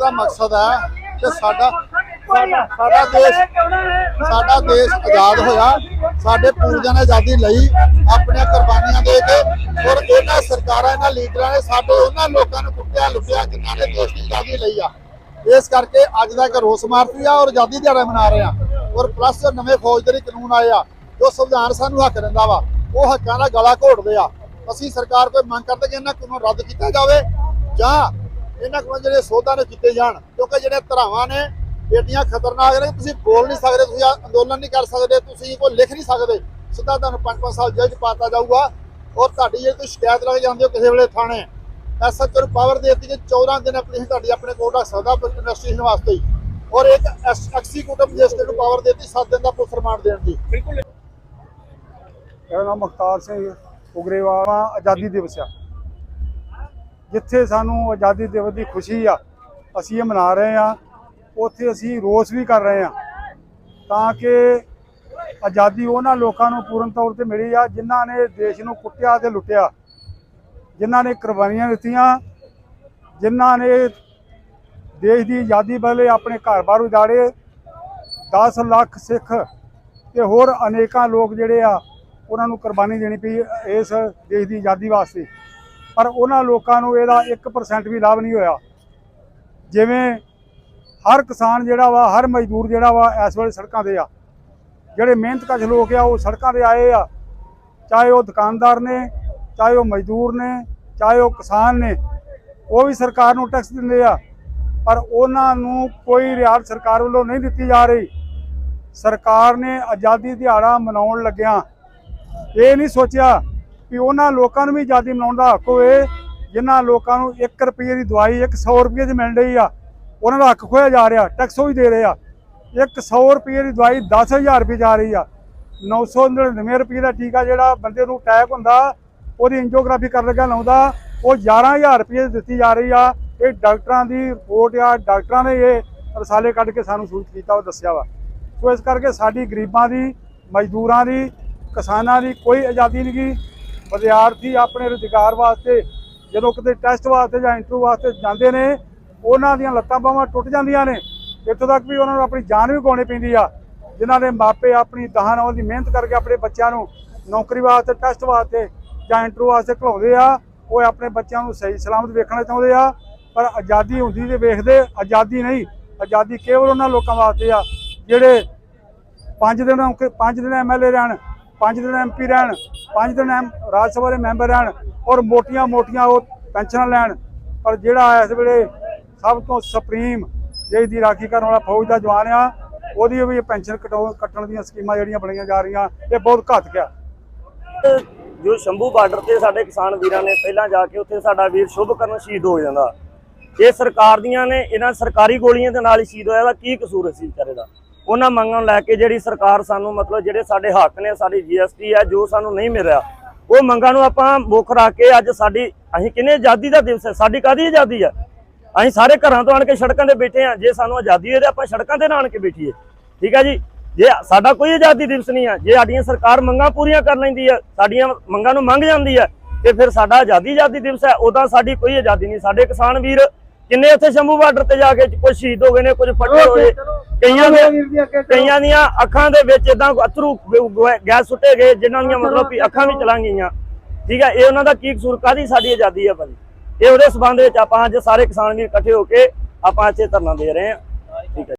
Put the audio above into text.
ਦਾ ਮਕਸਦ ਹੈ ਕਿ ਸਾਡਾ ਸਾਡਾ ਦੇਸ਼ ਸਾਡਾ ਦੇਸ਼ ਆਜ਼ਾਦ ਹੋਇਆ। ਸਾਡੇ ਪੂਰਵਜਾਂ ਨੇ ਆਜ਼ਾਦੀ ਲਈ ਆਪਣੀਆਂ ਕੁਰਬਾਨੀਆਂ ਦੇ ਕੇ ਔਰ ਇਹਨਾਂ ਸਰਕਾਰਾਂ ਇਹਨਾਂ ਲੀਡਰਾਂ ਨੇ ਸਾਡੇ ਉਹਨਾਂ ਲੋਕਾਂ ਨੂੰ ਕੁੱਟਿਆ ਲੁੱਟਿਆ ਜਿਨ੍ਹਾਂ ਨੇ ਦੇਸ਼ ਦੀ ਆਜ਼ਾਦੀ ਲਈ ਆ। ਇਸ ਕਰਕੇ ਅੱਜ ਦਾ ਇੱਕ ਰੋਸ ਮਾਰਤੀ ਆ ਔਰ ਆਜ਼ਾਦੀ ਦਿਹਾੜਾ ਮਨਾ ਰਹੇ ਆ। ਔਰ ਪਲੱਸ ਨਵੇਂ ਫੌਜਦਾਰੀ ਕਾਨੂੰਨ ਆਏ ਆ ਜੋ ਸੰਵਿਧਾਨ ਸਾਨੂੰ ਹੱਕ ਦਿੰਦਾ ਵਾ ਉਹ ਹੱਕਾਂ ਦਾ ਗਲਾ ਘੋਟਦੇ ਆ। ਅਸੀਂ ਸਰਕਾਰ ਕੋਈ ਮੰਗ ਕਰਦੇ ਕਿ ਇਹਨਾਂ ਕਾਨੂੰਨ ਰੱਦ ਕੀਤਾ ਜਾਵੇ ਜਾਂ ਇਹਨਾਂ ਕੋਲ ਜਿਹੜੇ ਸੋਧਾਂ ਨੇ ਕੀਤੇ ਜਾਣ ਕਿਉਂਕਿ ਜਿਹੜੇ ਧਰਾਵਾਂ ਨੇ ਏਡੀਆਂ ਖਤਰਨਾਕ ਨੇ ਤੁਸੀਂ ਬੋਲ ਨਹੀਂ ਸਕਦੇ ਤੁਸੀਂ ਅੰਦੋਲਨ ਨਹੀਂ ਕਰ ਸਕਦੇ ਤੁਸੀਂ ਕੋਈ ਲਿਖ ਨਹੀਂ ਸਕਦੇ। ਸਿੱਧਾ ਤੁਹਾਨੂੰ 5-5 ਸਾਲ ਜੇਲ੍ਹ 'ਚ ਪਾਤਾ ਜਾਊਗਾ ਔਰ ਤੁਹਾਡੀ ਜੇ ਕੋਈ ਸ਼ਿਕਾਇਤ ਲੱਗ ਜਾਂਦੀ ਹੋ ਕਿਸੇ ਵੇਲੇ ਥਾਣੇ ਐਸਐਚਓ ਨੂੰ ਪਾਵਰ ਦੇ ਦਿੱਤੀ ਕਿ 14 ਦਿਨ ਐਪਲੀਕੇਸ਼ਨ ਤੁਹਾਡੀ ਆਪਣੇ ਕੋਲ ਰੱਖ ਸਕਦਾ ਇਨਵੈਸਟੀਗੇਸ਼ਨ ਵਾਸਤੇ ਹੀ। ਔਰ ਇੱਕ ਐਕਸੀਕਿਊਟਿਵ ਮੈਜਿਸਟਰੇਟ ਨੂੰ ਪਾਵਰ ਦੇ ਦਿੱਤੀ 7 ਦਿਨ ਦਾ ਪੁਲਿਸ ਰਿਮਾਂਡ ਦੇਣ ਦੀ। ਮੇਰਾ ਨਾਮ ਮੁਖਤਾਰ ਸਿੰਘ ਉਗਰੇਵਾਲ ਆ ਆਜ਼ਾਦੀ ਦਿਵਸ ਆ। ਜਿੱਥੇ ਸਾਨੂੰ ਆਜ਼ਾਦੀ ਦਿਵਸ ਦੀ ਖੁਸ਼ੀ ਆ, ਅਸੀਂ ਇਹ ਮਨਾ ਰਹੇ ਆ ਉੱਥੇ ਅਸੀਂ ਰੋਸ ਵੀ ਕਰ ਰਹੇ ਆ ਤਾਂ ਕਿ ਆਜ਼ਾਦੀ ਉਹਨਾਂ ਲੋਕਾਂ ਨੂੰ ਪੂਰਨ ਤੌਰ ਤੇ ਮਿਲੀ ਆ ਜਿਨ੍ਹਾਂ ਨੇ ਦੇਸ਼ ਨੂੰ ਕੁੱਟਿਆ ਤੇ ਲੁੱਟਿਆ, ਜਿਨ੍ਹਾਂ ਨੇ ਕੁਰਬਾਨੀਆਂ ਦਿੱਤੀਆਂ, ਜਿਨ੍ਹਾਂ ਨੇ ਦੇਸ਼ ਦੀ ਆਜ਼ਾਦੀ ਬਦਲੇ ਆਪਣੇ ਘਰ-ਬਾਰ ਉਜਾੜੇ 10 ਲੱਖ ਸਿੱਖ ਤੇ ਹੋਰ ਅਨੇਕਾਂ ਲੋਕ ਜਿਹੜੇ ਆ, ਉਹਨਾਂ ਨੂੰ ਕੁਰਬਾਨੀ ਦੇਣੀ ਪਈ ਇਸ ਦੇਸ਼ ਦੀ ਆਜ਼ਾਦੀ ਵਾਸਤੇ। ਪਰ ਉਹਨਾਂ ਲੋਕਾਂ ਨੂੰ ਇਹਦਾ 1% ਵੀ ਲਾਭ ਨਹੀਂ ਹੋਇਆ। ਜਿਵੇਂ ਹਰ ਕਿਸਾਨ ਜਿਹੜਾ ਵਾ, ਹਰ ਮਜ਼ਦੂਰ ਜਿਹੜਾ ਵਾ ਇਸ ਵੇਲੇ ਸੜਕਾਂ ਤੇ ਆ। ਜਿਹੜੇ ਮਿਹਨਤਕਸ਼ ਲੋਕ ਆ, ਉਹ ਸੜਕਾਂ ਤੇ ਆਏ ਆ। ਚਾਹੇ ਉਹ ਦੁਕਾਨਦਾਰ ਨੇ, ਚਾਹੇ ਉਹ ਮਜ਼ਦੂਰ ਨੇ, ਚਾਹੇ ਉਹ ਕਿਸਾਨ ਨੇ, ਉਹ ਵੀ ਸਰਕਾਰ ਨੂੰ ਟੈਕਸ ਦਿੰਦੇ ਆ। ਪਰ ਉਹਨਾਂ ਨੂੰ ਕੋਈ ਰਿਆਇਤ ਸਰਕਾਰ ਵੱਲੋਂ ਨਹੀਂ ਦਿੱਤੀ ਜਾ ਰਹੀ। ਸਰਕਾਰ ਨੇ ਆਜ਼ਾਦੀ ਦਿਹਾੜਾ ਮਨਾਉਣ ਲੱਗਿਆ ਇਹ ਨਹੀਂ ਸੋਚਿਆ ਕਿ ਉਹਨਾਂ ਲੋਕਾਂ ਨੂੰ ਵੀ ਆਜ਼ਾਦੀ ਮਨਾਉਣ ਦਾ ਹੱਕ ਹੋਵੇ, ਜਿਨ੍ਹਾਂ ਲੋਕਾਂ ਨੂੰ 1 ਰੁਪਏ ਦੀ ਦਵਾਈ 100 ਰੁਪਏ ਦੀ ਮਿਲ ਰਹੀ ਆ, ਉਹਨਾਂ ਦਾ ਹੱਕ ਖੋਇਆ ਜਾ ਰਿਹਾ, ਟੈਕਸ ਉਹ ਹੀ ਦੇ ਰਹੇ ਆ। 100 ਰੁਪਏ ਦੀ ਦਵਾਈ 10000 ਰੁਪਏ ਜਾ ਰਹੀ ਆ। 999 ਰੁਪਏ ਦਾ ਟੀਕਾ ਜਿਹੜਾ ਬੰਦੇ ਨੂੰ ਅਟੈਕ ਹੁੰਦਾ, ਉਹਦੀ ਐਂਜੀਓਗ੍ਰਾਫੀ ਕਰਨ ਲੱਗਾ ਲਾਉਂਦਾ, ਉਹ 11000 ਰੁਪਏ ਦੀ ਦਿੱਤੀ ਜਾ ਰਹੀ ਆ। ਇਹ ਡਾਕਟਰਾਂ ਦੀ ਰਿਪੋਰਟ ਆ, ਡਾਕਟਰਾਂ ਨੇ ਇਹ ਰਸਾਲੇ ਕੱਢ ਕੇ ਸਾਨੂੰ ਸੂਚਿਤ ਕੀਤਾ, ਉਹ ਦੱਸਿਆ ਵਾ। ਸੋ ਇਸ ਕਰਕੇ ਸਾਡੀ ਗਰੀਬਾਂ ਦੀ, ਮਜ਼ਦੂਰਾਂ ਦੀ, ਕਿਸਾਨਾਂ ਦੀ ਕੋਈ ਆਜ਼ਾਦੀ ਨਹੀਂ ਗੀ ਵਿਦਿਆਰਥੀ ਆਪਣੇ ਰੁਜ਼ਗਾਰ ਵਾਸਤੇ, ਜਦੋਂ ਕਿਤੇ ਟੈਸਟ ਵਾਸਤੇ ਜਾਂ ਇੰਟਰਵਿਊ ਵਾਸਤੇ ਜਾਂਦੇ ਨੇ, ਉਹਨਾਂ ਦੀਆਂ ਲੱਤਾਂ ਬਾਹਾਂ ਟੁੱਟ ਜਾਂਦੀਆਂ ਨੇ। ਇੱਥੋਂ ਤੱਕ ਵੀ ਉਹਨਾਂ ਨੂੰ ਆਪਣੀ ਜਾਨ ਵੀ ਗਵਾਉਣੀ ਪੈਂਦੀ ਆ। ਜਿਨ੍ਹਾਂ ਦੇ ਮਾਪੇ ਆਪਣੀ ਦਹਾਂ ਨਾਲ ਦੀ ਮਿਹਨਤ ਕਰਕੇ ਆਪਣੇ ਬੱਚਿਆਂ ਨੂੰ ਨੌਕਰੀ ਵਾਸਤੇ ਟੈਸਟ ਵਾਸਤੇ ਜਾਂ ਇੰਟਰਵਿਊ ਵਾਸਤੇ ਘਲਾਉਂਦੇ ਆ, ਉਹ ਆਪਣੇ ਬੱਚਿਆਂ ਨੂੰ ਸਹੀ ਸਲਾਮਤ ਵੇਖਣਾ ਚਾਹੁੰਦੇ ਆ। ਪਰ ਆਜ਼ਾਦੀ ਹੁੰਦੀ ਤੇ ਵੇਖਦੇ, ਆਜ਼ਾਦੀ ਨਹੀਂ, ਆਜ਼ਾਦੀ ਕੇਵਲ ਉਹਨਾਂ ਲੋਕਾਂ ਵਾਸਤੇ ਆ, ਜਿਹੜੇ ਪੰਜ ਦਿਨ ਔਖੇ- ਪੰਜ ਦਿਨ ਐਮਐਲਏ ਰਹਿਣ ਪੰਜ ਦਿਨ ਐਮਪੀ ਰਹਿਣ, ਪੰਜ ਦਿਨ ਰਾਜ ਸਭਾ ਦੇ ਮੈਂਬਰ ਰਹਿਣ ਔਰ ਮੋਟੀਆਂ ਮੋਟੀਆਂ ਉਹ ਪੈਨਸ਼ਨਾਂ ਲੈਣ। ਪਰ ਜਿਹੜਾ ਇਸ ਵੇਲੇ ਸਭ ਤੋਂ ਸੁਪਰੀਮ ਦੇਸ਼ ਦੀ ਰਾਖੀ ਕਰਨ ਵਾਲਾ ਫੌਜ ਦਾ ਜਵਾਨ ਆ, ਉਹਦੀ ਵੀ ਪੈਨਸ਼ਨ ਕਟਾਉ, ਕੱਟਣ ਦੀਆਂ ਸਕੀਮਾਂ ਜਿਹੜੀਆਂ ਬਣੀਆਂ ਜਾ ਰਹੀਆਂ, ਇਹ ਬਹੁਤ ਘਾਤਕ ਆ। ਜੋ ਸ਼ੰਭੂ ਬਾਰਡਰ ਤੇ ਸਾਡੇ ਕਿਸਾਨ ਵੀਰਾਂ ਨੇ ਪਹਿਲਾਂ ਜਾ ਕੇ ਉੱਥੇ ਸਾਡਾ ਵੀਰ ਸ਼ੁਭ ਕਰਨ ਸ਼ਹੀਦ ਹੋ ਜਾਂਦਾ। ਇਹ ਸਰਕਾਰ ਦੀਆਂ ਨੇ, ਇਹਨਾਂ ਸਰਕਾਰੀ ਗੋਲੀਆਂ ਦੇ ਨਾਲ ਹੀ ਸ਼ਹੀਦ ਹੋਇਆ ਦਾ ਕੀ ਕਸੂਰ ਸੀ ਵਿਚਾਰੇ ਦਾ? ਉਹਨਾਂ ਮੰਗਾਂ ਨੂੰ ਲੈ ਕੇ ਜਿਹੜੀ ਸਰਕਾਰ ਸਾਨੂੰ ਮਤਲਬ ਜਿਹੜੇ ਸਾਡੇ ਹੱਕ ਨੇ, ਸਾਡੀ ਜੀਐਸਟੀ ਹੈ, ਜੋ ਸਾਨੂੰ ਨਹੀਂ ਮਿਲ ਰਿਹਾ, ਉਹ ਮੰਗਾਂ ਨੂੰ ਆਪਾਂ ਮੁੱਖ ਰੱਖ ਕੇ ਅੱਜ ਸਾਡੀ, ਅਸੀਂ ਕਿੰਨੇ ਆਜ਼ਾਦੀ ਦਾ ਦਿਵਸ ਹੈ, ਸਾਡੀ ਕਾਦੀ ਆਜ਼ਾਦੀ ਹੈ? ਅਸੀਂ ਸਾਰੇ ਘਰਾਂ ਤੋਂ ਆਣ ਕੇ ਸੜਕਾਂ ਤੇ ਬੈਠੇ ਆ ਜੇ ਸਾਨੂੰ ਆਜ਼ਾਦੀ ਹੋਵੇ ਤੇ ਆਪਾਂ ਸੜਕਾਂ ਤੇ ਨਾ ਆਣ ਕੇ ਬੈਠੀਏ, ਠੀਕ ਹੈ ਜੀ? ਜੇ ਸਾਡਾ ਕੋਈ ਆਜ਼ਾਦੀ ਦਿਵਸ ਨਹੀਂ ਆ ਜੇ ਸਾਡੀਆਂ ਸਰਕਾਰ ਮੰਗਾਂ ਪੂਰੀਆਂ ਕਰ ਲੈਂਦੀ ਹੈ, ਸਾਡੀਆਂ ਮੰਗਾਂ ਨੂੰ ਮੰਗ ਜਾਂਦੀ ਹੈ, ਤੇ ਫਿਰ ਸਾਡਾ ਆਜ਼ਾਦੀ ਆਜ਼ਾਦੀ ਦਿਵਸ ਹੈ ਉਦਾਂ ਸਾਡੀ ਕੋਈ ਆਜ਼ਾਦੀ ਨਹੀਂ, ਸਾਡੇ ਕਿਸਾਨ ਵੀਰ ਕਿੰਨੇ ਉੱਥੇ ਸ਼ੰਭੂ ਬਾਰਡਰ ਤੇ ਜਾ ਕੇ ਕੁਝ ਸ਼ਹੀਦ ਹੋ ਗਏ ਨੇ ਕੁਝ ਫੱਟੇ ਹੋਏ ਕਈਆਂ ਦੇ ਕਈਆਂ ਦੀਆਂ ਅੱਖਾਂ ਦੇ ਵਿੱਚ ਇਦਾਂ ਅਥਰੂ ਗੈਸ ਸੁੱਟੇ ਗਏ ਜਿਨ੍ਹਾਂ ਦੀਆਂ ਮਤਲਬ ਵੀ ਅੱਖਾਂ ਵੀ ਚਲਾਂ। ਗਈਆਂ। ਠੀਕ ਹੈ ਇਹ ਉਹਨਾਂ ਦਾ ਕੀ ਕਸੂਰ ਕਾਦੀ ਸਾਡੀ ਆਜ਼ਾਦੀ ਹੈ ਭਾਜੀ? ਇਹ ਉਹਦੇ ਸਬੰਧ ਵਿੱਚ ਆਪਾਂ ਅੱਜ ਸਾਰੇ ਕਿਸਾਨ ਵੀਰ ਇਕੱਠੇ ਹੋ ਕੇ ਆਪਾਂ ਇੱਥੇ ਧਰਨਾ ਦੇ ਰਹੇ ਹਾਂ। ਠੀਕ ਹੈ